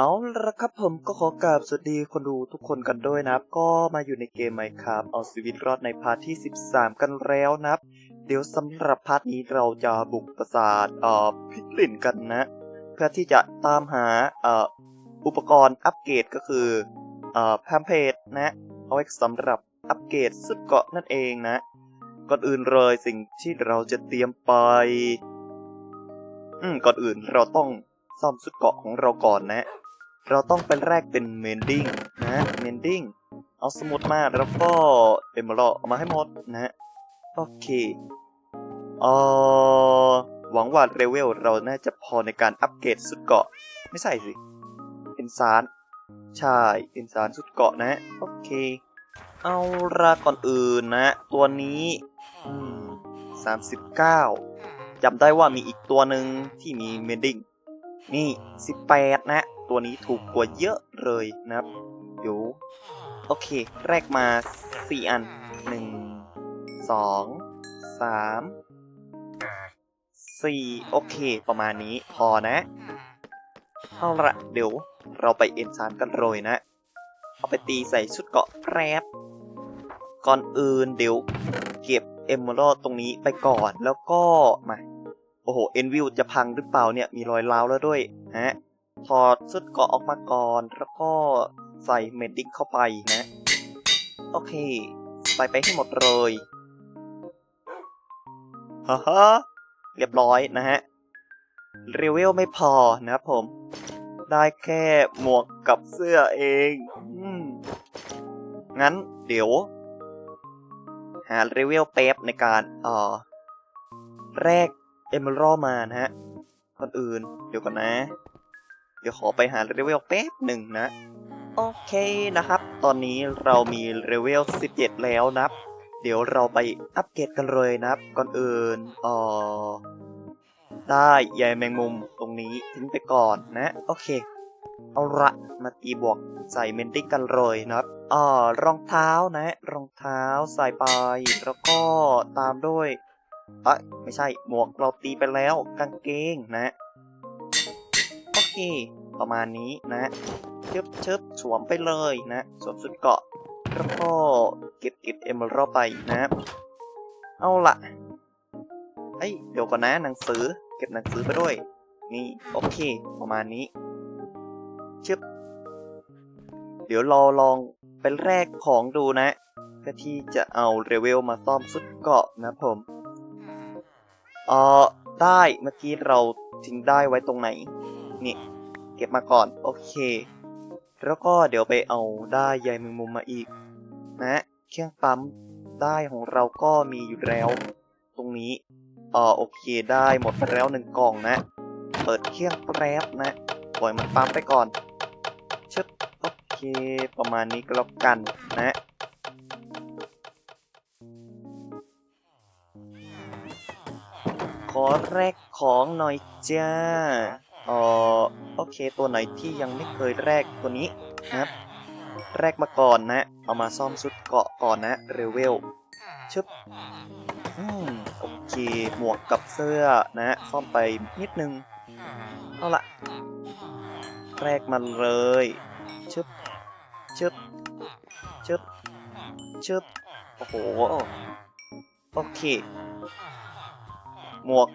เอาละครับผมก็ขอกราบสวัสดีคนดูทุกคนกันด้วยนะครับ ก็มาอยู่ในเกมไมครับเอาชีวิตรอดในพาร์ทที่ 13 กันแล้วนะครับ เดี๋ยวสำหรับพาร์ทนี้เราจะบุกปราสาทเอ่อพิกลินกันนะ เพื่อที่จะตามหาเอ่ออุปกรณ์อัปเกรดก็คือเอ่อแพมเพจนะเอาไว้สำหรับอัปเกรดสุดเกาะนั่นเองนะ ก่อนอื่นเลยสิ่งที่เราจะเตรียมไป อืมก่อนอื่นเราต้องซ่อมสุดเกาะของเราก่อนนะ เราต้องเป็นแรกเป็นเมนดิ้งนะเมนดิ้งเอาสมุดมาแล้วก็เอมเมอรัลเอามาให้หมดนะโอเคเออหวังว่าเรเวลเราน่าจะพอในการอัปเกรดสุดเกาะ ไม่ใช่สิเอนซานใช่เอนซานสุดเกาะนะโอเคเอาละก่อนอื่นนะ ตัวนี้สามสิบเก้าจำได้ว่ามีอีกตัวหนึ่งที่มีเมนดิ้งนี่สิบแปดนะ ตัวนี้ถูกกว่าเยอะเลยนะครับเดี๋ยวโอเค แรกมาสี่อันหนึ่งสองสามสี่โอเค ประมาณนี้พอนะ เอาละเดี๋ยวเราไปเอ็นซานกันเลยนะ เอาไปตีใส่ชุดเกาะแปรบก่อนอื่นเดี๋ยวเก็บเอมเมอรัลตรงนี้ไปก่อนแล้วก็มา โอ้โห เอ็นวิวจะพังหรือเปล่าเนี่ย มีรอยร้าวแล้วด้วยฮะ ถอดชุดเกาะออกมาก่อน แล้วก็ใส่เมดดิ้งเข้าไปนะ โอเค ใส่ไปให้หมดเลยฮ่าฮ่าเรียบร้อยนะฮะเรเวลไม่พอนะครับผม ได้แค่หมวกกับเสื้อเององั้นเดี๋ยว หาเรเวลแป๊บในการเอ่อแรกเอมเมอรัลมานะฮะก่อนอื่น เดี๋ยวก่อนนะ เดี๋ยวขอไปหาเรเวลแป๊บหนึ่งนะ โอเคนะครับ ตอนนี้เรามีเรเวล 17 แล้วนะครับ เดี๋ยวเราไปอัปเกรดกันเลยนะครับ ก่อนอื่นเอ่อได้ใยแมงมุมตรงนี้ทิ้งไปก่อนนะ โอเค เอาละมาตีบวกใส่เมนติ้กันเลยนะครับอ่ารองเท้านะ รองเท้าใส่ไป แล้วก็ตามด้วยเอ้ยไม่ใช่หมวกเราตีไปแล้วกางเกงนะ ประมาณนี้นะเชิบเชิบสวมไปเลยนะสวมสุดเกาะแล้วก็เก็บเก็บเอมเมอรัลไปนะ เอาละเอ้ยเดี๋ยวก่อนนะหนังสือ เก็บหนังสือไปด้วย นี่โอเค ประมาณนี้ชึบเดี๋ยวเราลองเป็นแรกของดูนะเพื่อที่จะเอาเรเวลมาซ่อมสุดเกาะนะผมเออได้เมื่อกี้เราทิ้งได้ไว้ตรงไหน นี่ เก็บมาก่อน โอเค แล้วก็เดี๋ยวไปเอาได้ใยมงมุมมาอีก นะ เครื่องปั๊มได้ของเราก็มีอยู่แล้ว ตรงนี้เออโอเคได้หมดไปแล้วหนึ่งกล่องนะ เปิดเครื่องแป๊บนะ ปล่อยมันปั๊มไปก่อนชึบโอเคประมาณนี้ก็แล้วกันนะขอแรกของหน่อยจ้า เออโอเค ตัวไหนที่ยังไม่เคยแรกตัวนี้นะครับแรกมาก่อนนะ เอามาซ่อมชุดเกาะก่อนนะ เรเวลชึบอืมโอเค หมวกกับเสื้อนะซ่อมไปนิดนึง เอาละแรกมันเลยชึบชึบชึบชึบโอ้โห โอเค หมวก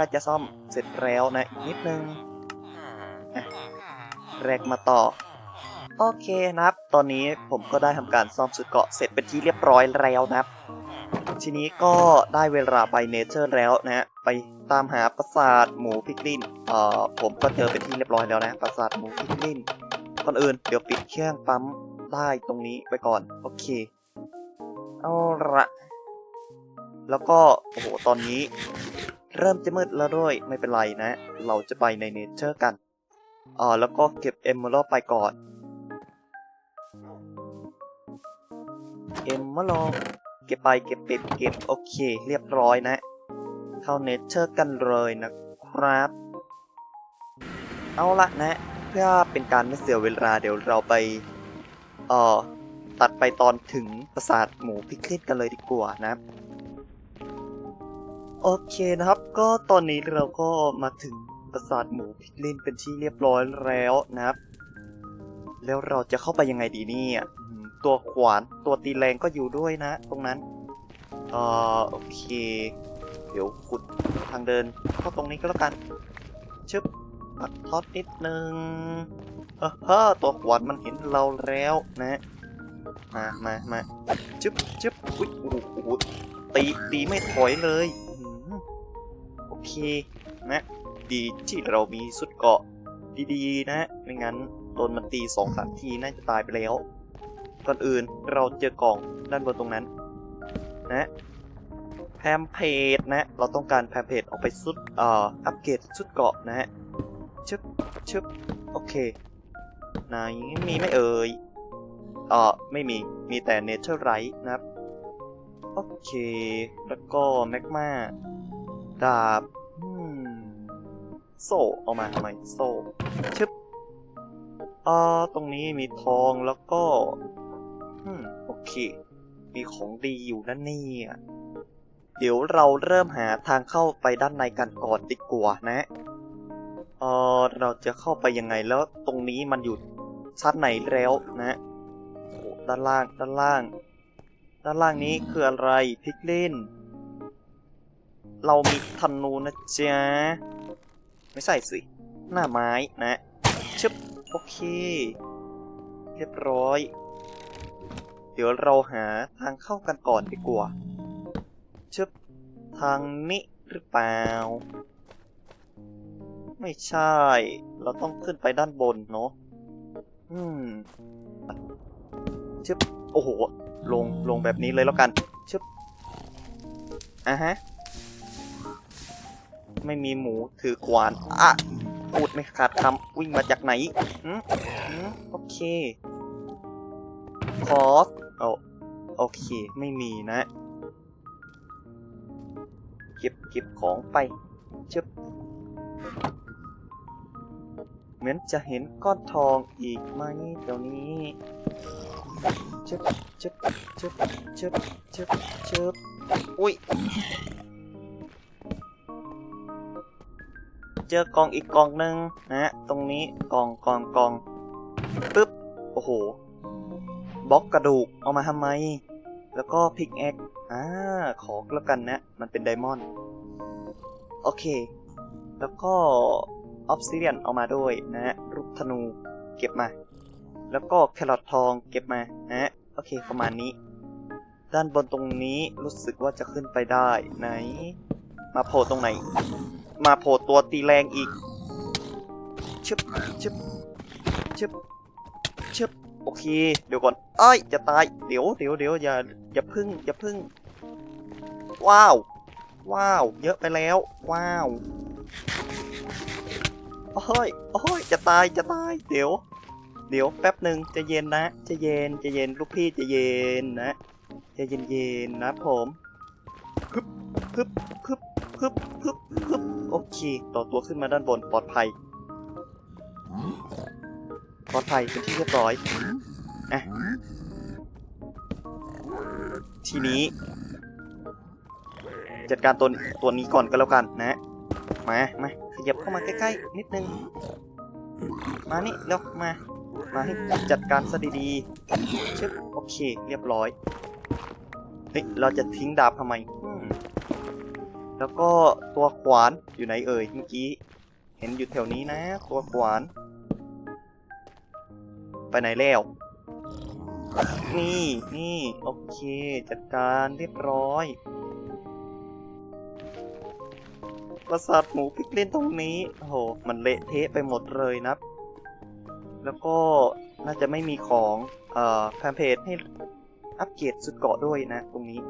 ก็จะซ่อมเสร็จแล้วนะอีกนิดนึงอะแรกมาต่อ โอเคนะครับ ตอนนี้ผมก็ได้ทำการซ่อมสุดเกาะเสร็จเป็นที่เรียบร้อยแล้วนะครับ ทีนี้ก็ได้เวลาไปเนเธอร์แล้วนะฮะไปตามหาปราสาทหมูพิกลินเอ่อผมก็เจอเป็นที่เรียบร้อยแล้วนะปราสาทหมูพิกลินก่อนอื่นเดี๋ยวปิดเครื่องปั๊มได้ตรงนี้ไปก่อน โอเค เอาละแล้วก็ โอ้โห ตอนนี้ เริ่มจะมืดแล้วด้วยไม่เป็นไรนะ เราจะไปในเนเธอร์กันอ่าแล้วก็เก็บเอมเมอรัลไปก่อนเอมเมอรัลเก็บไปเก็บเป็ดเก็บโอเค เรียบร้อยนะ เข้าเนเธอร์กันเลยนะครับ เอาละนะ เพื่อเป็นการไม่เสียเวลาเดี๋ยวเราไปเอ่อตัดไปตอนถึงปราสาทหมูพิกลินกันเลยดีกว่านะ โอเคนะครับ ก็ตอนนี้เราก็มาถึงปราสาทหมูพิกลินเป็นที่เรียบร้อยแล้วนะครับ แล้วเราจะเข้าไปยังไงดีนี่อืมตัวขวานตัวตีแรงก็อยู่ด้วยนะ ตรงนั้นเออโอเค เดี๋ยวขุดทางเดินเข้าตรงนี้ก็แล้วกันชึบปัดทอตนิดนึงเออฮ้ตัวขวานมันเห็นเราแล้วนะมามามาชึบชึบอุ้ยโอ้โหตีตีไม่ถอยเลย เคนะ ดีที่เรามีสุดเกาะดีๆนะ ไม่งั้นโดนมันตีสองสามทีน่าจะตายไปแล้ว ก่อนอื่นเราเจอกล่องด้านบนตรงนั้น นะแพมเพจนะ เราต้องการแพมเพจออกไปสุดเอ่ออัปเกรดสุดเกาะนะฮะชึบชึบโอเคไหนมีไม่เอ่ยเอ่อไม่มีมีแต่เนเธอร์ไรท์นะครับ โอเค แล้วก็แมกมา ดาบโซ่เอามาทำไมโซ่ชึบเอ่อตรงนี้มีทองแล้วก็อืมโอเค มีของดีอยู่นั่นนี่เดี๋ยวเราเริ่มหาทางเข้าไปด้านในกันก่อนดีกว่านะเออเราจะเข้าไปยังไงแล้วตรงนี้มันอยู่ชั้นไหนแล้วนะโอ้ด้านล่างด้านล่าง ด้านล่างนี้คืออะไรพิกลิน เรามีธนูนะจ๊ะ ไม่ใส่สิ หน้าไม้นะชึบโอเค เรียบร้อย เดี๋ยวเราหาทางเข้ากันก่อนดีกว่าชึบทางนี้หรือเปล่า ไม่ใช่ เราต้องขึ้นไปด้านบนเนาะอืมชึบโอ้โห ลง ลงแบบนี้เลยแล้วกันชึบอะฮะ ไม่มีหมูถือขวานอะพูดไม่ขาดคำวิ่งมาจากไหนอืมอืมโอเคคอสโอโอเค ไม่มีนะ เก็บเก็บของไปเชึบเหมือนจะเห็นก้อนทองอีกไหมเดี๋ยวนี้เชึบชึบชึบชึบชึบชึบอุ้ย เจอกล่องอีกกล่องหนึ่งนะตรงนี้กล่องกล่องกล่องปึ๊บโอ้โหบล็อกกระดูกเอามาทำไม แล้วก็พิกแอคอ่าขอแล้วกันนะ มันเป็นไดมอนด์โอเค แล้วก็ออฟซิเดียนเอามาด้วยนะฮะลูกธนูเก็บมา แล้วก็แครอททองเก็บมานะฮะโอเคประมาณนี้ ด้านบนตรงนี้รู้สึกว่าจะขึ้นไปได้ไหน มาโผล่ตรงไหน มาโผล่ตัวตีแรงอีกชึบชึบชึบชึบโอเค เดี๋ยวก่อนเอ้ยจะตาย เดี๋ยวเดี๋ยวเดี๋ยวอย่าอย่าพึ่งอย่าพึ่ง ว้าว ว้าว เยอะไปแล้ว ว้าวโอ้ยโอ้ยจะตายจะตาย เดี๋ยว เดี๋ยวแป๊บหนึ่งจะเย็นนะ จะเย็นจะเย็นลูกพี่จะเย็นนะ จะเย็นเย็นนะผม ฮึบฮึบฮึบ ฮึบฮึบฮึบโอเค ต่อตัวขึ้นมาด้านบนปลอดภัย ปลอดภัยเป็นที่เรียบร้อยอะทีนี้ จัดการตัวตัวนี้ก่อนก็แล้วกันนะ มามาขยับเข้ามาใกล้ๆ นิดนึง มานี่เร็วมา มาให้จัดการซะดีๆชึบโอเค เรียบร้อย เฮ้ย เราจะทิ้งดาบทำไมอืม แล้วก็ตัวขวานอยู่ไหนเอ่ยเมื่อกี้ เห็นอยู่แถวนี้นะ ตัวขวาน ไปไหนแล้ว นี่นี่โอเค จัดการเรียบร้อยปราสาทหมูพิกเลินตรงนี้โอ้โหมันเละเทะไปหมดเลยนะ แล้วก็น่าจะไม่มีของ เอ่อแพมเพจให้อัปเกรดสุดเกาะด้วยนะ ตรงนี้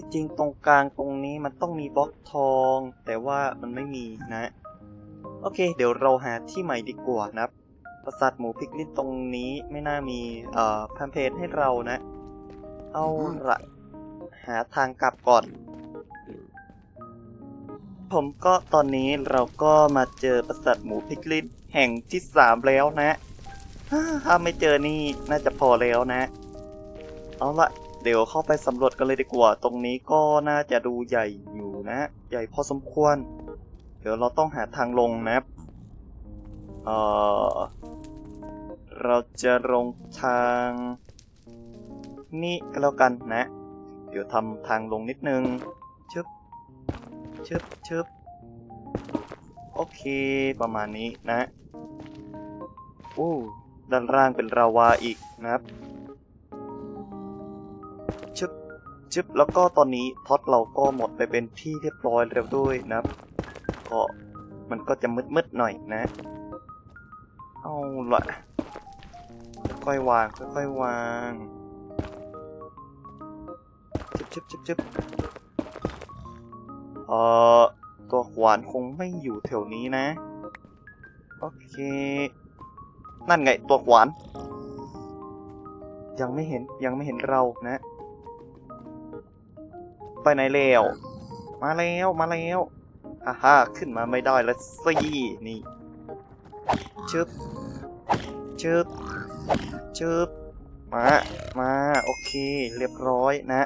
ที่จริงตรงกลางตรงนี้มันต้องมีบล็อกทอง แต่ว่ามันไม่มีนะ โอเค เดี๋ยวเราหาที่ใหม่ดีกว่านะครับปราสาทหมูพิกลินตรงนี้ไม่น่ามีเอ่อแพมเพจให้เรานะ เอาละหาทางกลับก่อน ผมก็ตอนนี้เราก็มาเจอปราสาทหมูพิกลินแห่งที่สามแล้วนะถ้าไม่เจอนี่น่าจะพอแล้วนะ เอาละ เดี๋ยวเข้าไปสำรวจกันเลยดีกว่า ตรงนี้ก็น่าจะดูใหญ่อยู่นะ ใหญ่พอสมควร เดี๋ยวเราต้องหาทางลงนะครับเออเราจะลงทางนี่ก็แล้วกันนะ เดี๋ยวทำทางลงนิดนึง ชึบ ชึบ ชึบ โอเค ประมาณนี้นะโอ้ด้านล่างเป็นราวาอีกนะครับ ชึบแล้วก็ตอนนี้ท็อตเราก็หมดไปเป็นที่เรียบร้อยแล้วด้วยนะก็มันก็จะมืดๆหน่อยนะ เอาละค่อยๆวางค่อยๆวางชึบชึบชึบชึบเอ่อตัวขวานคงไม่อยู่แถวนี้นะ โอเค นั่นไงตัวขวาน ยังไม่เห็นยังไม่เห็นเรานะ ไปไหนแล้ว มาแล้วมาแล้วฮ่าฮ่าขึ้นมาไม่ได้แล้วสินี่ชึบชึบชึบมามาโอเค เรียบร้อยนะ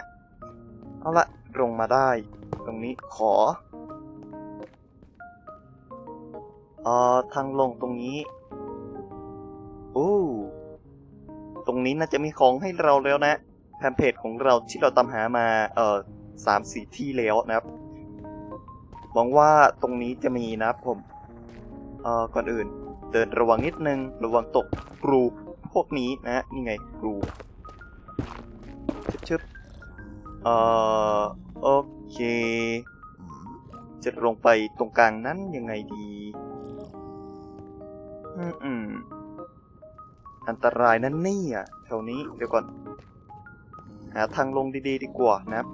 เอาละลงมาได้ ตรงนี้ขอเอ่อทางลงตรงนี้โอ้ตรงนี้น่าจะมีของให้เราแล้วนะแพมเพจของเราที่เราตามหามา เอ่อ สามสี่ที่แล้วนะครับหวังว่าตรงนี้จะมีนะครับผมเอ่อก่อนอื่น เดินระวังนิดนึง ระวังตกกรูพวกนี้นะนี่ไงกรูชึบๆเอ่อโอเค จะลงไปตรงกลางนั้นยังไงดีอืมอืมอันตรายนั่นนี่อะแถวนี้เดี๋ยวก่อน หาทางลงดีๆดีกว่านะครับ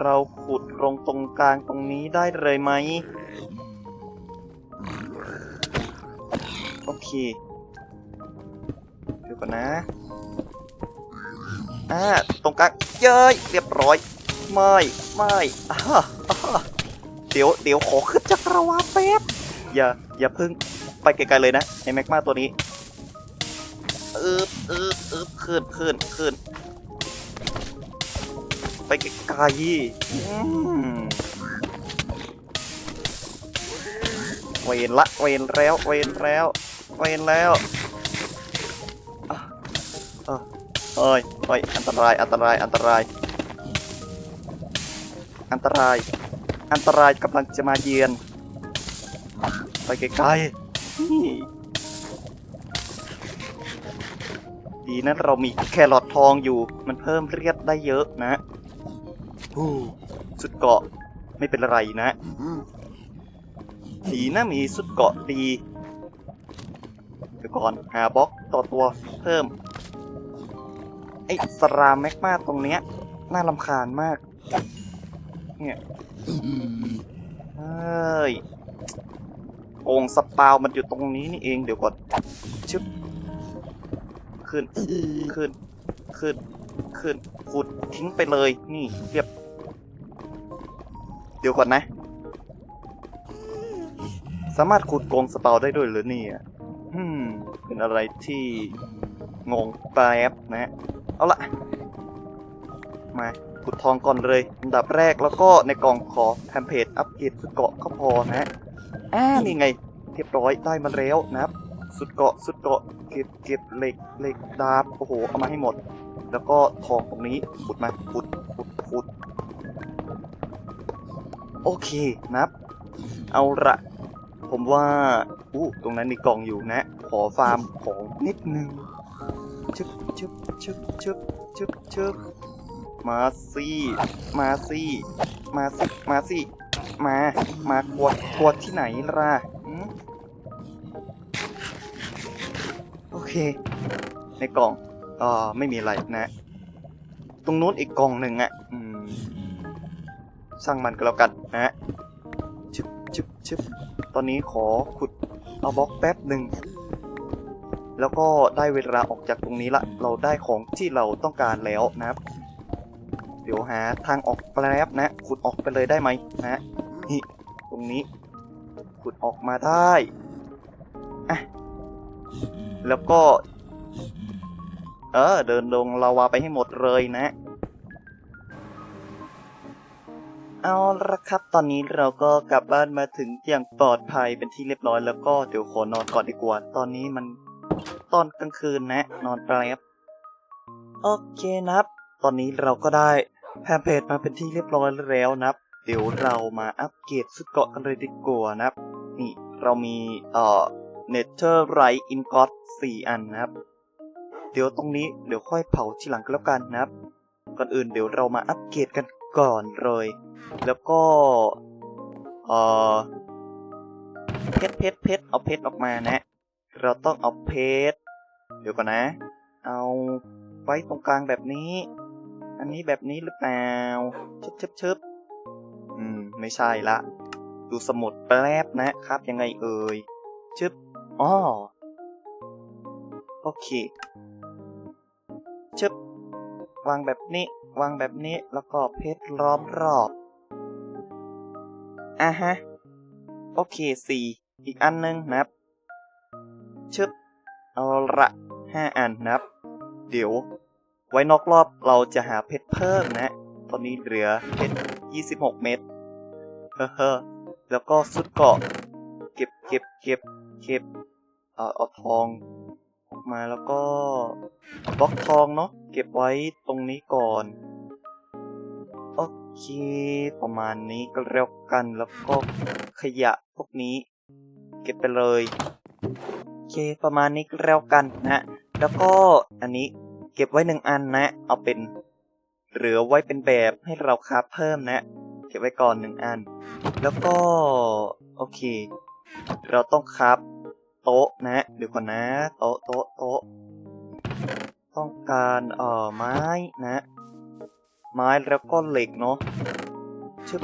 เราขุดลงตรงกลางตรงนี้ได้เลยไหม โอเคเดี๋ยวก่อนนะอ่าตรงกลางเย้ยเรียบร้อย ไม่ไม่อ่าเดี๋ยวเดี๋ยวขอขึ้นจักรวาลแป๊บอย่าอย่าเพึ่งไปไกลๆเลยนะไอแม็กมาตัวนี้อึบอึบอึบขึ้นขึ้นขึ้น ไปไกลเวนละเวนแล้วเวนแล้วเวนแล้วเอ้ยเอ้ยอันตรายอันตรายอันตราย อันตราย อันตรายกำลังจะมาเยือน ไปไกลๆดีนะเรามีแครอททองอยู่ มันเพิ่มเลือดได้เยอะนะ สุดเกาะไม่เป็นไรนะดีนะมีสุดเกาะดีเดี๋ยวก่อนหาบล็อกต่อตัวเพิ่ม ไอ้สรามแมกมาตรงเนี้ย น่าลำคาญมาก เนี่ยเฮ้ยโอ่งสปาวมันอยู่ตรงนี้นี่เองเดี๋ยวก่อนชึบขึ้น ขึ้น ขึ้น ขึ้นขุดทิ้งไปเลย นี่เรียบ ดี๋ยวก่อนนะ สามารถขุดโกงสเปาได้ด้วยหรือเนี่ยอืมเป็นอะไรที่งงแป๊บนะ เอาละมาขุดทองก่อนเลยอันดับแรกแล้วก็ในกล่องขอแพมเพจอัปเกรดสุดเกาะก็พอนะอ่านี่ไงเรียบร้อยได้มาแล้วนะครับ สุดเกาะสุดเกาะเก็บเก็บเหล็กเหล็กดาบโอ้โหเอามาให้หมด แล้วก็ทองตรงนี้ขุดมาขุดขุด โอเคนับ เอาละผมว่าอู้ตรงนั้นมีกล่องอยู่นะ ขอฟาร์มของนิดนึงชึบชึบชึบชึบชึบชึบมาสิมาสิมาสิมาสิมามากวดกวดที่ไหนล่ะหืมโอเค ในกล่องอ่าไม่มีอะไรนะ ตรงนู้นอีกกล่องหนึ่งอะอืม ช่างมันก็แล้วกันนะชึบชึบชึบตอนนี้ขอขุดเอาบล็อกแป๊บหนึ่งแล้วก็ได้เวลาออกจากตรงนี้ละ เราได้ของที่เราต้องการแล้วนะครับ เดี๋ยวหาทางออกแป๊บนะ ขุดออกไปเลยได้ไหมนะนี่ตรงนี้ ขุดออกมาได้อะแล้วก็ เออ เดินลงลาวาไปให้หมดเลยนะ เอาละครับ ตอนนี้เราก็กลับบ้านมาถึงอย่างปลอดภัยเป็นที่เรียบร้อยแล้วก็เดี๋ยวขอนอนก่อนดีกว่า ตอนนี้มันตอนกลางคืนนะ นอนแป๊บโอเคนะครับ ตอนนี้เราก็ได้แพมเพจมาเป็นที่เรียบร้อยแล้วนะครับ เดี๋ยวเรามาอัปเกรดสุดเกาะกันเลยดีกว่านะครับ นี่เรามีเอ่อเนเธอร์ไรท์อินกอตสี่อันนะครับ เดี๋ยวตรงนี้เดี๋ยวค่อยเผาทีหลังก็แล้วกันนะครับ ก่อนอื่นเดี๋ยวเรามาอัปเกรดกัน ก่อนเลย แล้วก็ เอ่อเพชรเพชรเพชรเอาเพชรออกมานะ เราต้องเอาเพชร เดี๋ยวก่อนนะ เอาไว้ตรงกลางแบบนี้ อันนี้แบบนี้หรือเปล่าชึบชึบชึบอืม ไม่ใช่ละ ดูสมุดแป๊บนะครับ ยังไงเอ่ย ชึบอ๋อโอเคชึบ วางแบบนี้ วางแบบนี้ แล้วก็เพชรล้อมรอบ อะฮะ โอเคสี่อีกอันหนึงนะครับ ชึบ เอาละห้าอันนะครับ เดี๋ยว ไว้นอกรอบเราจะหาเพชรเพิ่มนะ ตอนนี้เหลือเพชร26เม็ดเฮ้อเฮ้อแล้วก็สุดเกาะ เก็บเก็บเก็บเก็บ เอ่อเอาทอง ออกมาแล้วก็บล็อกทองเนาะ เก็บไว้ตรงนี้ก่อน โอเค ประมาณนี้ก็แล้วกันแล้วก็ขยะพวกนี้ เก็บไปเลย โอเค ประมาณนี้ก็แล้วกันนะ แล้วก็อันนี้เก็บไว้หนึ่งอันนะ เอาเป็นเหลือไว้เป็นแบบให้เราคราฟเพิ่มนะ เก็บไว้ก่อนหนึ่งอัน แล้วก็ โอเค เราต้องคราฟโต๊ะนะเดี๋ยวก่อนนะ โต๊ะโต๊ะโต๊ะ ต้องการเอ่อไม้นะ ไม้แล้วก็เหล็กเนาะชึบ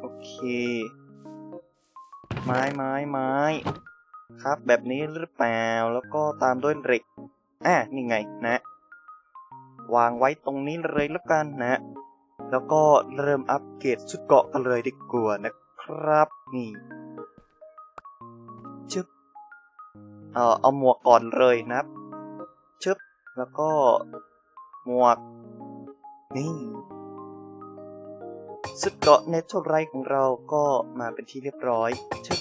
โอเค ไม้ไม้ไม้ครับแบบนี้หรือเปล่าแล้วก็ตามด้วยเหล็กอะนี่ไงนะ วางไว้ตรงนี้เลยแล้วกันนะ แล้วก็เริ่มอัปเกรดชุดเกาะกันเลยดีกว่านะครับนี่ชึบเอ่อเอาหมวกก่อนเลยนะครับ แล้วก็หมวก นี่ชุดเกาะเนเธอร์ไรของเราก็มาเป็นที่เรียบร้อย ชึบ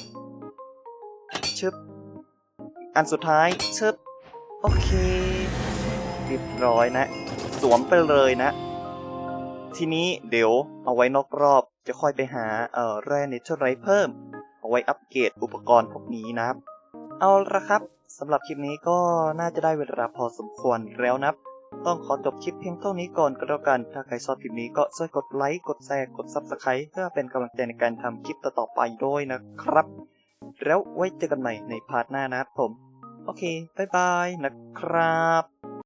ชึบ อันสุดท้าย ชึบ โอเค เรียบร้อยนะ สวมไปเลยนะ ทีนี้เดี๋ยวเอาไว้นอกรอบจะค่อยไปหาเอ่อแร่เนเธอร์ไรเพิ่ม เอาไว้อัปเกรดอุปกรณ์พวกนี้นะครับ เอาละครับสำหรับคลิปนี้ก็น่าจะได้เวลาพอสมควรแล้วนะครับต้องขอจบคลิปเพียงเท่านี้ก่อนก็แล้วกัน ถ้าใครชอบคลิปนี้ก็ช่วยกดไลค์ กดแชร์ กด Subscribe เพื่อเป็นกำลังใจในการทำคลิปต่อๆไปด้วยนะครับ แล้วไว้เจอกันใหม่ในพาร์ทหน้านะครับผม โอเค บ๊ายบายนะครับ